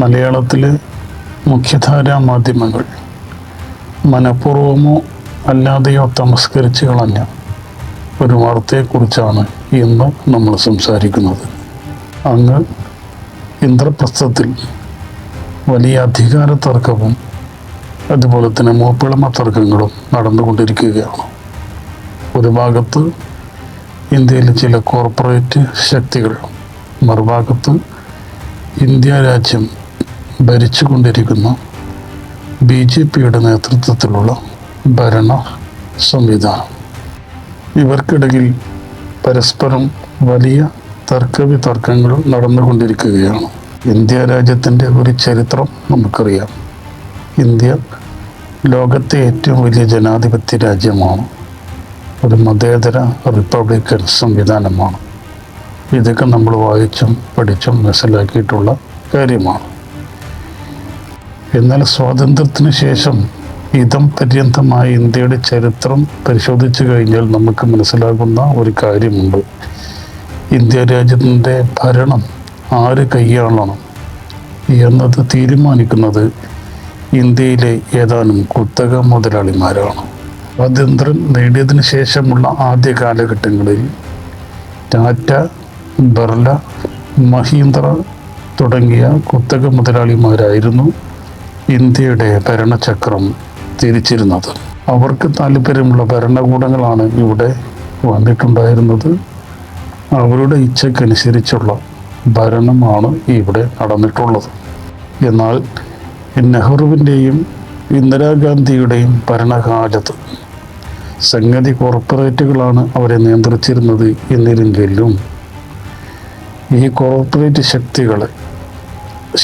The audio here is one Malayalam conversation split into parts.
മലയാളത്തിലെ മുഖ്യധാരാ മാധ്യമങ്ങൾ മനഃപൂർവമോ അല്ലാതെയോ തമസ്കരിച്ച് കളഞ്ഞ ഒരു വാർത്തയെക്കുറിച്ചാണ് ഇന്ന് നമ്മൾ സംസാരിക്കുന്നത്. അങ്ങ് ഇന്ദ്രപ്രസ്ഥത്തിൽ വലിയ അധികാര തർക്കവും അതുപോലെ തന്നെ മൂപ്പിളമ തർക്കങ്ങളും നടന്നുകൊണ്ടിരിക്കുകയാണ്. ഒരു ഭാഗത്ത് ഇന്ത്യയിലെ ചില കോർപ്പറേറ്റ് ശക്തികൾ മറുഭാഗത്ത് ഇന്ത്യ രാജ്യം ഭരിച്ചുകൊണ്ടിരിക്കുന്ന ബി ജെ പിയുടെ നേതൃത്വത്തിലുള്ള ഭരണ സംവിധാനം. ഇവർക്കിടയിൽ പരസ്പരം വലിയ തർക്കവിതർക്കങ്ങൾ നടന്നുകൊണ്ടിരിക്കുകയാണ്. ഇന്ത്യ രാജ്യത്തിന്റെ ഒരു ചരിത്രം നമുക്കറിയാം. ഇന്ത്യ ലോകത്തെ ഏറ്റവും വലിയ ജനാധിപത്യ രാജ്യമാണ്. ഒരു മതേതര റിപ്പബ്ലിക്കൻ സംവിധാനമാണ്. ഇതൊക്കെ നമ്മൾ വായിച്ചും പഠിച്ചും മനസ്സിലാക്കിയിട്ടുള്ള കാര്യമാണ്. എന്നാൽ സ്വാതന്ത്ര്യത്തിന് ശേഷം ഇതം പര്യന്തമായ ഇന്ത്യയുടെ ചരിത്രം പരിശോധിച്ചു കഴിഞ്ഞാൽ നമുക്ക് മനസ്സിലാകുന്ന ഒരു കാര്യമുണ്ട്. ഇന്ത്യ രാജ്യത്തിന്റെ ഭരണം ആര് കൈയാളണം എന്നത് തീരുമാനിക്കുന്നത് ഇന്ത്യയിലെ ഏതാനും കുത്തക മുതലാളിമാരാണ്. സ്വാതന്ത്ര്യം നേടിയതിനു ശേഷമുള്ള ആദ്യ കാലഘട്ടങ്ങളിൽ ടാറ്റ ബർല മഹീന്ദ്ര തുടങ്ങിയ കുത്തക മുതലാളിമാരായിരുന്നു. ഇന്ത്യയുടെ ഭരണചക്രം തിരിച്ചിരുന്നത്. അവർക്ക് താല്പര്യമുള്ള ഭരണകൂടങ്ങളാണ് ഇവിടെ വന്നിട്ടുണ്ടായിരുന്നത്. അവരുടെ ഇച്ഛക്കനുസരിച്ചുള്ള ഭരണമാണ് ഇവിടെ നടന്നിട്ടുള്ളത്. എന്നാൽ നെഹ്റുവിന്റെയും ഇന്ദിരാഗാന്ധിയുടെയും ഭരണകാലത്ത് സംഗതി കോർപ്പറേറ്റുകളാണ് അവരെ നിയന്ത്രിച്ചിരുന്നത് എന്നിരുന്നെങ്കിലും ഈ കോർപ്പറേറ്റ് ശക്തികളെ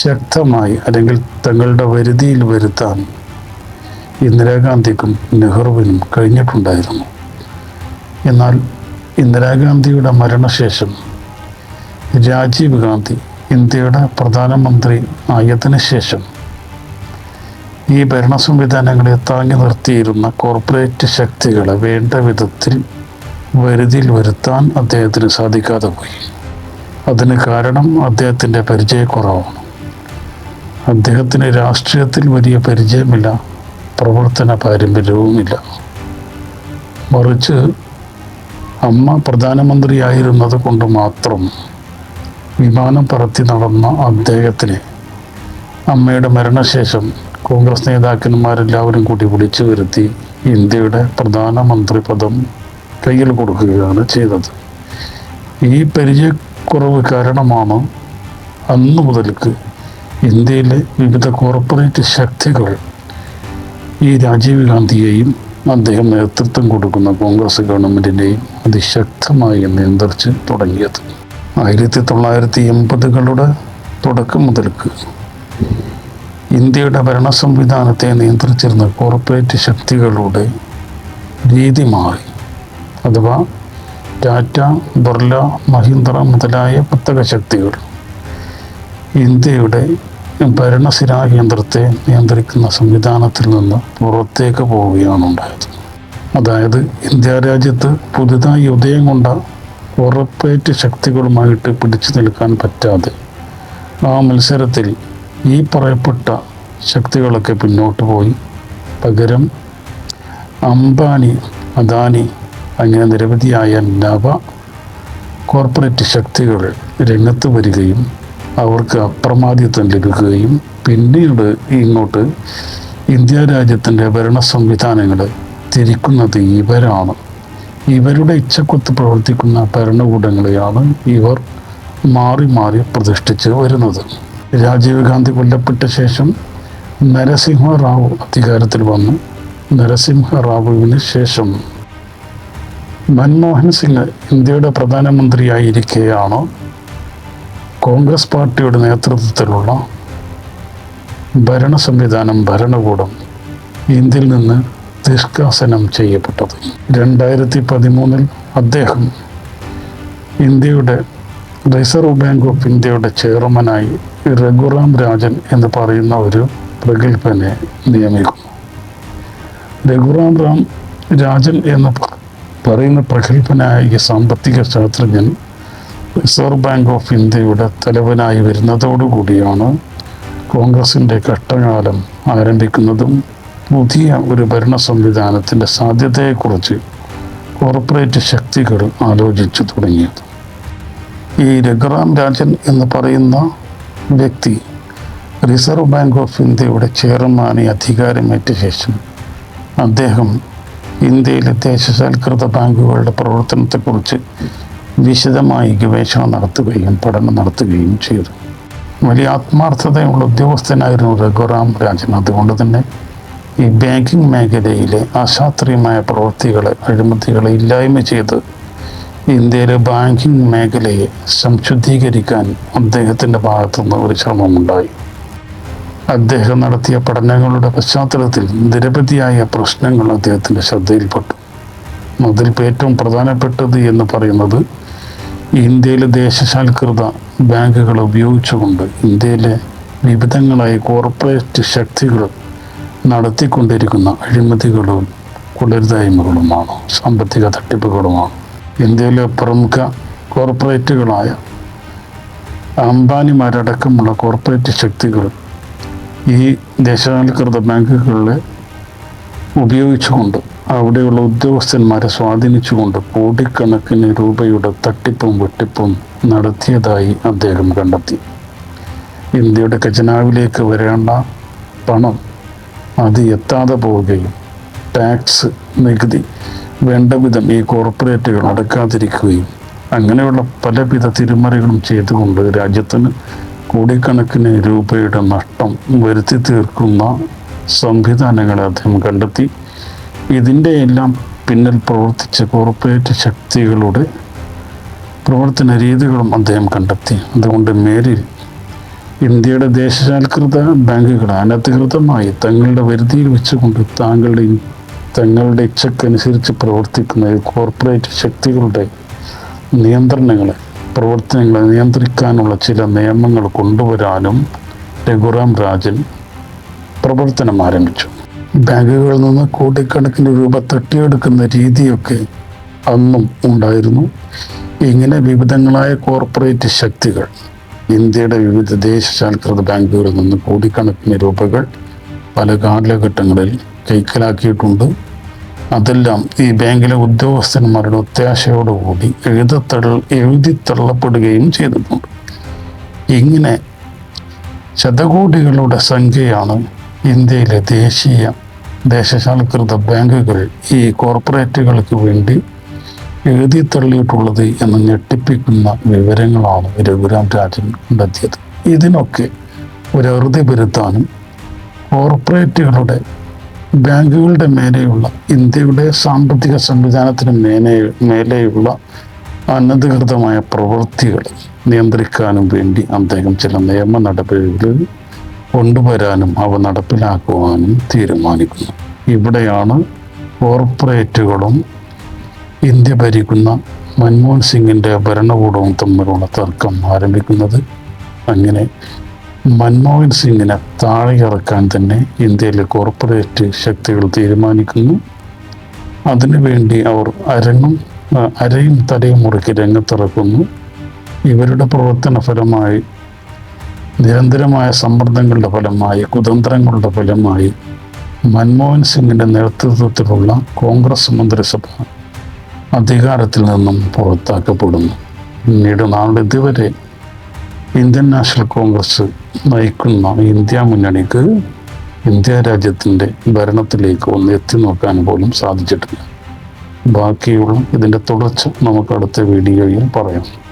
ശക്തമായി അല്ലെങ്കിൽ തങ്ങളുടെ വരുതിയിൽ വരുത്താൻ ഇന്ദിരാഗാന്ധിക്കും നെഹ്റുവിനും കഴിഞ്ഞിട്ടുണ്ടായിരുന്നു. എന്നാൽ ഇന്ദിരാഗാന്ധിയുടെ മരണശേഷം രാജീവ് ഗാന്ധി ഇന്ത്യയുടെ പ്രധാനമന്ത്രി ആയതിനു ശേഷം ഈ ഭരണ സംവിധാനങ്ങളെ താങ്ങി നിർത്തിയിരുന്ന കോർപ്പറേറ്റ് ശക്തികളെ വേണ്ട വിധത്തിൽ വരുതിയിൽ വരുത്താൻ അദ്ദേഹത്തിന് സാധിക്കാതെ പോയി. അതിന് കാരണം അദ്ദേഹത്തിന്റെ പരിചയക്കുറവാണ്. അദ്ദേഹത്തിന് രാഷ്ട്രീയത്തിൽ വലിയ പരിചയമില്ല. പ്രവർത്തന പാരമ്പര്യവുമില്ല. മറിച്ച് അമ്മ പ്രധാനമന്ത്രിയായിരുന്നത് കൊണ്ട് മാത്രം വിമാനം പറത്തി നടന്ന അദ്ദേഹത്തിന് അമ്മയുടെ മരണശേഷം കോൺഗ്രസ് നേതാക്കന്മാരെല്ലാവരും കൂടി വിളിച്ചു വരുത്തി ഇന്ത്യയുടെ പ്രധാനമന്ത്രി പദം കയ്യിൽ കൊടുക്കുകയാണ് ചെയ്തത്. ഈ പരിചയക്കുറവ് കാരണമാണ് അന്നു മുതൽക്ക് ഇന്ത്യയിലെ വിവിധ കോർപ്പറേറ്റ് ശക്തികൾ ഈ രാജീവ് ഗാന്ധിയെയും അദ്ദേഹം നേതൃത്വം കൊടുക്കുന്ന കോൺഗ്രസ് ഗവൺമെന്റിനെയും അതിശക്തമായി നിയന്ത്രിച്ച് തുടങ്ങിയത്. ആയിരത്തി തൊള്ളായിരത്തി എൺപതുകളുടെ തുടക്കം മുതൽക്ക് ഇന്ത്യയുടെ ഭരണ സംവിധാനത്തെ നിയന്ത്രിച്ചിരുന്ന കോർപ്പറേറ്റ് ശക്തികളുടെ രീതി മാറി. അഥവാ ടാറ്റ ബിർല മഹീന്ദ്ര മുതലായ പുത്തക ശക്തികൾ ഇന്ത്യയുടെ ഭരണസിരാ കേന്ദ്രത്തെ നിയന്ത്രിക്കുന്ന സംവിധാനത്തിൽ നിന്ന് പുറത്തേക്ക് പോവുകയാണ് ഉണ്ടായത്. അതായത് ഇന്ത്യ രാജ്യത്ത് പുതുതായി ഉദയം കൊണ്ട ഉറപ്പേറ്റ് ശക്തികളുമായിട്ട് പിടിച്ചു നിൽക്കാൻ പറ്റാതെ ആ മത്സരത്തിൽ ഈ പറയപ്പെട്ട ശക്തികളൊക്കെ പിന്നോട്ട് പോയി. പകരം അംബാനി അദാനി അങ്ങനെ നിരവധിയായ നവ കോർപ്പറേറ്റ് ശക്തികൾ രംഗത്ത് വരികയും അവർക്ക് അപ്രമാദിത്വം ലഭിക്കുകയും പിന്നീട് ഇങ്ങോട്ട് ഇന്ത്യ രാജ്യത്തിന്റെ ഭരണ സംവിധാനങ്ങൾ തിരിക്കുന്നത് ഇവരാണ്. ഇവരുടെ ഇച്ഛക്കൊത്ത് പ്രവർത്തിക്കുന്ന ഭരണകൂടങ്ങളെയാണ് ഇവർ മാറി മാറി പ്രതിഷ്ഠിച്ച് വരുന്നത്. രാജീവ് ഗാന്ധി കൊല്ലപ്പെട്ട ശേഷം നരസിംഹ റാവു അധികാരത്തിൽ വന്നു. നരസിംഹ റാവുവിന് ശേഷം മൻമോഹൻ സിംഗ് ഇന്ത്യയുടെ പ്രധാനമന്ത്രിയായിരിക്കെയാണ് കോൺഗ്രസ് പാർട്ടിയുടെ നേതൃത്വത്തിലുള്ള ഭരണ സംവിധാനം ഭരണകൂടം ഇന്ത്യയിൽ നിന്ന് നിഷ്കാസനം ചെയ്യപ്പെട്ടത്. രണ്ടായിരത്തി പതിമൂന്നിൽ അദ്ദേഹം ഇന്ത്യയുടെ റിസർവ് ബാങ്ക് ഓഫ് ഇന്ത്യയുടെ ചെയർമാനായി രഘുറാം രാജൻ എന്ന് പറയുന്ന ഒരു പ്രഗത്ഭനെ നിയമിക്കുന്നു. രഘുറാം റാം രാജൻ എന്ന് പറയുന്ന പ്രഗത്ഭനായ സാമ്പത്തിക ശാസ്ത്രജ്ഞൻ റിസർവ് ബാങ്ക് ഓഫ് ഇന്ത്യയുടെ തലവനായി വരുന്നതോടുകൂടിയാണ് കോൺഗ്രസിന്റെ കഷ്ടകാലം ആരംഭിക്കുന്നതും പുതിയ ഒരു ഭരണ സംവിധാനത്തിന്റെ സാധ്യതയെക്കുറിച്ച് കോർപ്പറേറ്റ് ശക്തികൾ ആലോചിച്ചു തുടങ്ങിയത്. ഈ രഘുറാം രാജൻ എന്ന് പറയുന്ന വ്യക്തി റിസർവ് ബാങ്ക് ഓഫ് ഇന്ത്യയുടെ ചെയർമാനെ അധികാരമേറ്റ ശേഷം അദ്ദേഹം ഇന്ത്യയിലെ ദേശസാൽകൃത ബാങ്കുകളുടെ പ്രവർത്തനത്തെക്കുറിച്ച് വിശദമായി ഗവേഷണം നടത്തുകയും പഠനം നടത്തുകയും ചെയ്തു. വലിയ ആത്മാർത്ഥതയുള്ള ഉദ്യോഗസ്ഥനായിരുന്നു രഘുറാം രാജൻ. അതുകൊണ്ട് തന്നെ ഈ ബാങ്കിങ് മേഖലയിലെ അശാസ്ത്രീയമായ പ്രവൃത്തികളെ അഴിമതികളെ ഇല്ലായ്മ ചെയ്ത് ഇന്ത്യയിലെ ബാങ്കിങ് മേഖലയെ സംശുദ്ധീകരിക്കാൻ അദ്ദേഹത്തിന്റെ ഭാഗത്തുനിന്ന് ഒരു ശ്രമമുണ്ടായി. അദ്ദേഹം നടത്തിയ പഠനങ്ങളുടെ പശ്ചാത്തലത്തിൽ നിരവധിയായ പ്രശ്നങ്ങൾ അദ്ദേഹത്തിന്റെ ശ്രദ്ധയിൽപ്പെട്ടു. അതിൽ ഏറ്റവും പ്രധാനപ്പെട്ടത് എന്ന് പറയുന്നത് ഇന്ത്യയിലെ ദേശസാൽകൃത ബാങ്കുകൾ ഉപയോഗിച്ചുകൊണ്ട് ഇന്ത്യയിലെ വിവിധങ്ങളായ കോർപ്പറേറ്റ് ശക്തികൾ നടത്തിക്കൊണ്ടിരിക്കുന്ന അഴിമതികളും കുളിരുതായ്മകളുമാണ് സാമ്പത്തിക തട്ടിപ്പുകളുമാണ്. ഇന്ത്യയിലെ പ്രമുഖ കോർപ്പറേറ്റുകളായ അംബാനിമാരടക്കമുള്ള കോർപ്പറേറ്റ് ശക്തികൾ ഈ ദേശസാൽകൃത ബാങ്കുകളെ ഉപയോഗിച്ചുകൊണ്ട് അവിടെയുള്ള ഉദ്യോഗസ്ഥന്മാരെ സ്വാധീനിച്ചുകൊണ്ട് കോടിക്കണക്കിന് രൂപയുടെ തട്ടിപ്പും വെട്ടിപ്പും നടത്തിയതായി അദ്ദേഹം കണ്ടെത്തി. ഇന്ത്യയുടെ ഖജനാവിലേക്ക് വരേണ്ട പണം അത് എത്താതെ പോവുകയും ടാക്സ് നികുതി വേണ്ട വിധം ഈ കോർപ്പറേറ്റുകൾ അടക്കാതിരിക്കുകയും അങ്ങനെയുള്ള പലവിധ തിരിമറികളും ചെയ്തുകൊണ്ട് രാജ്യത്തിന് കോടിക്കണക്കിന് രൂപയുടെ നഷ്ടം വരുത്തി തീർക്കുന്ന സംവിധാനങ്ങളെ അദ്ദേഹം കണ്ടെത്തി. ഇതിന്റെ എല്ലാം പിന്നിൽ പ്രവർത്തിച്ച കോർപ്പറേറ്റ് ശക്തികളുടെ പ്രവർത്തന രീതികളും അദ്ദേഹം കണ്ടെത്തി. അതുകൊണ്ട് മേലിൽ ഇന്ത്യയുടെ ദേശസാൽകൃത ബാങ്കുകൾ അനധികൃതമായി തങ്ങളുടെ വരുതിയിൽ വെച്ചുകൊണ്ട് താങ്കളുടെ തങ്ങളുടെ ഇച്ഛക്കനുസരിച്ച് പ്രവർത്തിക്കുന്ന കോർപ്പറേറ്റ് ശക്തികളുടെ നിയന്ത്രണങ്ങളെ പ്രവർത്തനങ്ങളെ നിയന്ത്രിക്കാനുള്ള ചില നിയമങ്ങൾ കൊണ്ടുവരാനും രഘുറാം രാജൻ പ്രവർത്തനം ആരംഭിച്ചു ബാങ്കുകളിൽ നിന്ന് കോടിക്കണക്കിന് രൂപ തട്ടിയെടുക്കുന്ന രീതിയൊക്കെ അന്നും ഉണ്ടായിരുന്നു. ഇങ്ങനെ വിവിധങ്ങളായ കോർപ്പറേറ്റ് ശക്തികൾ ഇന്ത്യയുടെ വിവിധ ദേശസാൽകൃത ബാങ്കുകളിൽ നിന്ന് കോടിക്കണക്കിന് രൂപകൾ പല കാലഘട്ടങ്ങളിൽ കൈക്കലാക്കിയിട്ടുണ്ട്. അതെല്ലാം ഈ ബാങ്കിലെ ഉദ്യോഗസ്ഥന്മാരുടെ ഒത്താശയോടുകൂടി എഴുതത്തള്ള എഴുതി തള്ളപ്പെടുകയും ചെയ്തിട്ടുണ്ട്. ഇങ്ങനെ ശതകോടികളുടെ സംഖ്യയാണ് ഇന്ത്യയിലെ ദേശീയ ദേശസാൽകൃത ബാങ്കുകൾ ഈ കോർപ്പറേറ്റുകൾക്ക് വേണ്ടി എഴുതി തള്ളിയിട്ടുള്ളത് എന്ന് ഞെട്ടിപ്പിക്കുന്ന വിവരങ്ങളാണ് രഘുരാം രാജൻ കണ്ടെത്തിയത്. ഇതിനൊക്കെ ഒരു അറുതി വരുത്താനും കോർപ്പറേറ്റുകളുടെ ബാങ്കുകളുടെ മേലെയുള്ള ഇന്ത്യയുടെ സാമ്പത്തിക സംവിധാനത്തിന് മേലെ മേലെയുള്ള അനധികൃതമായ പ്രവൃത്തികൾ നിയന്ത്രിക്കാനും വേണ്ടി അദ്ദേഹം ചില നിയമ നടപടികൾ കൊണ്ടുവരാനും അവ നടപ്പിലാക്കുവാനും തീരുമാനിക്കുന്നു. ഇവിടെയാണ് കോർപ്പറേറ്റുകളും ഇന്ത്യ ഭരിക്കുന്ന മൻമോഹൻ സിംഗിന്റെ ഭരണകൂടവും തമ്മിലുള്ള തർക്കം ആരംഭിക്കുന്നത്. അങ്ങനെ മൻമോഹൻ സിംഗിനെ താഴെ ഇറക്കാൻ തന്നെ ഇന്ത്യയിലെ കോർപ്പറേറ്റ് ശക്തികൾ തീരുമാനിക്കുന്നു. അതിനുവേണ്ടി അവർ അരങ്ങും അരയും തലയും മുറുക്കി രംഗത്തിറക്കുന്നു. ഇവരുടെ പ്രവർത്തന ഫലമായി നിരന്തരമായ സമ്മർദ്ദങ്ങളുടെ ഫലമായി കുതന്ത്രങ്ങളുടെ ഫലമായി മൻമോഹൻ സിംഗിന്റെ നേതൃത്വത്തിലുള്ള കോൺഗ്രസ് മന്ത്രിസഭ അധികാരത്തിൽ നിന്നും പുറത്താക്കപ്പെടുന്നു. പിന്നീട് നാളിതുവരെ ഇന്ത്യൻ നാഷണൽ കോൺഗ്രസ് നയിക്കുന്ന ഇന്ത്യ മുന്നണിക്ക് ഇന്ത്യ രാജ്യത്തിന്റെ ഭരണത്തിലേക്ക് ഒന്ന് എത്തി നോക്കാൻ പോലും സാധിച്ചിട്ടില്ല. ബാക്കിയുള്ള ഇതിന്റെ തുടർച്ച നമുക്ക് അടുത്ത വീഡിയോയിൽ പറയാം.